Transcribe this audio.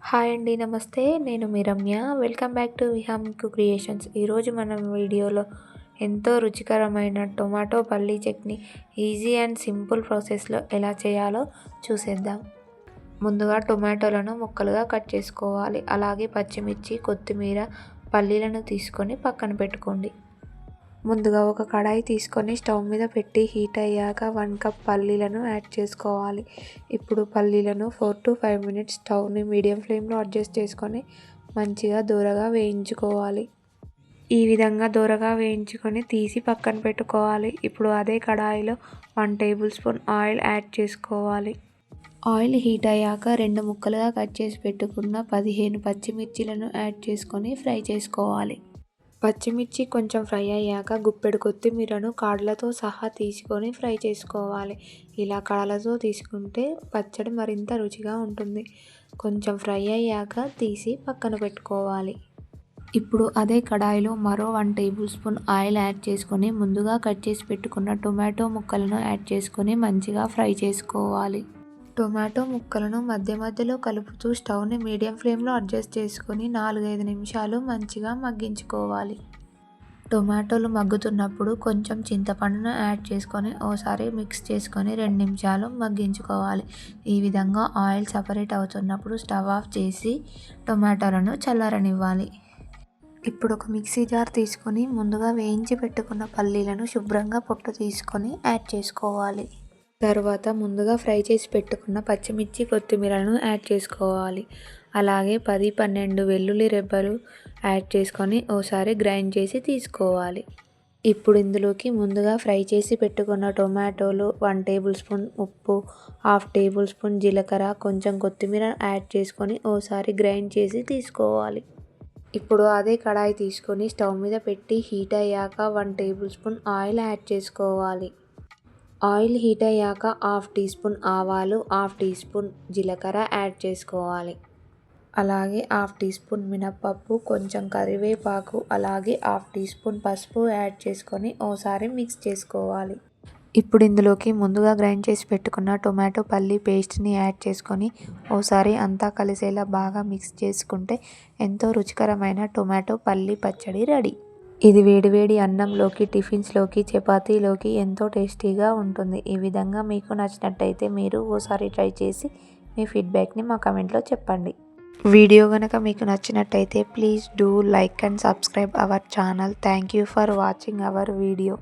Hi అండి నమస్తే. నేను మీ Ramya. Welcome back to Vihamiku creations. ఈరోజు మనం వీడియోలో ఎంతో రుచికరమైన టొమాటో పల్లీ చట్నీ ఈజీ అండ్ సింపుల్ ప్రాసెస్లో ఎలా చేయాలో చూసేద్దాం. ముందుగా టొమాటోలను ముక్కలుగా కట్ చేసుకోవాలి. అలాగే పచ్చిమిర్చి కొత్తిమీర పల్లీలను తీసుకొని పక్కన పెట్టుకోండి. ముందుగా ఒక కడాయి తీసుకొని స్టవ్ మీద పెట్టి హీట్ అయ్యాక వన్ కప్ పల్లీలను యాడ్ చేసుకోవాలి. ఇప్పుడు పల్లీలను ఫోర్ టు ఫైవ్ మినిట్స్ స్టవ్ని మీడియం ఫ్లేమ్లో అడ్జస్ట్ చేసుకొని మంచిగా దూరగా వేయించుకోవాలి. ఈ విధంగా దూరగా వేయించుకొని తీసి పక్కన పెట్టుకోవాలి. ఇప్పుడు అదే కడాయిలో one tablespoon oil add చేసుకోవాలి. ఆయిల్ హీట్ అయ్యాక రెండు ముక్కలుగా కట్ చేసి పెట్టుకున్న పదిహేను పచ్చిమిర్చిలను యాడ్ చేసుకొని ఫ్రై చేసుకోవాలి. పచ్చిమిర్చి కొంచెం ఫ్రై అయ్యాక గుప్పెడు కొత్తిమీరను కాడలతో సహా తీసుకొని ఫ్రై చేసుకోవాలి. ఇలా కాడలతో తీసుకుంటే పచ్చడి మరింత రుచిగా ఉంటుంది. కొంచెం ఫ్రై అయ్యాక తీసి పక్కన పెట్టుకోవాలి. ఇప్పుడు అదే కడాయిలో మరో one tablespoon oil add చేసుకొని ముందుగా కట్ చేసి పెట్టుకున్న టొమాటో ముక్కలను యాడ్ చేసుకొని మంచిగా ఫ్రై చేసుకోవాలి. టొమాటో ముక్కలను మధ్య మధ్యలో కలుపుతూ స్టవ్ని మీడియం ఫ్లేమ్లో అడ్జస్ట్ చేసుకొని నాలుగైదు నిమిషాలు మంచిగా మగ్గించుకోవాలి. టొమాటోలు మగ్గుతున్నప్పుడు కొంచెం చింతపండును యాడ్ చేసుకొని ఓసారి మిక్స్ చేసుకొని రెండు నిమిషాలు మగ్గించుకోవాలి. ఈ విధంగా ఆయిల్ సపరేట్ అవుతున్నప్పుడు స్టవ్ ఆఫ్ చేసి టొమాటోలను చల్లారనివ్వాలి. ఇప్పుడు ఒక మిక్సీ జార్ తీసుకొని ముందుగా వేయించి పెట్టుకున్న పల్లీలను శుభ్రంగా పొట్టు తీసుకొని యాడ్ చేసుకోవాలి. తర్వాత ముందుగా ఫ్రై చేసి పెట్టుకున్న పచ్చిమిర్చి కొత్తిమీరను యాడ్ చేసుకోవాలి. అలాగే పది పన్నెండు వెల్లుల్లి రెబ్బలు యాడ్ చేసుకొని ఓసారి గ్రైండ్ చేసి తీసుకోవాలి. ఇప్పుడు ఇందులోకి ముందుగా ఫ్రై చేసి పెట్టుకున్న టొమాటోలు వన్ టేబుల్ స్పూన్ ఉప్పు హాఫ్ టేబుల్ స్పూన్ జీలకర్ర కొంచెం కొత్తిమీర యాడ్ చేసుకొని ఓసారి గ్రైండ్ చేసి తీసుకోవాలి. ఇప్పుడు అదే కడాయి తీసుకొని స్టవ్ మీద పెట్టి హీట్ అయ్యాక one tablespoon oil add చేసుకోవాలి. ఆయిల్ హీట్ అయ్యాక హాఫ్ టీ స్పూన్ ఆవాలు హాఫ్ టీ స్పూన్ జీలకర్ర యాడ్ చేసుకోవాలి. అలాగే హాఫ్ టీ స్పూన్ మినప్పప్పు కొంచెం కరివేపాకు అలాగే హాఫ్ టీ స్పూన్ పసుపు యాడ్ చేసుకొని ఓసారి మిక్స్ చేసుకోవాలి. ఇప్పుడు ఇందులోకి ముందుగా గ్రైండ్ చేసి పెట్టుకున్న టొమాటో పల్లి పేస్ట్ని యాడ్ చేసుకొని ఓసారి అంతా కలిసేలా బాగా మిక్స్ చేసుకుంటే ఎంతో రుచికరమైన టొమాటో పల్లి పచ్చడి రెడీ. ఇది వేడివేడి అన్నంలోకి టిఫిన్స్లోకి చపాతీలోకి ఎంతో టేస్టీగా ఉంటుంది. ఈ విధంగా మీకు నచ్చినట్టయితే మీరు ఓసారి ట్రై చేసి మీ ఫీడ్బ్యాక్ని మా కమెంట్లో చెప్పండి. వీడియో కనుక మీకు నచ్చినట్టయితే please do like and subscribe our channel. Thank you for watching our video.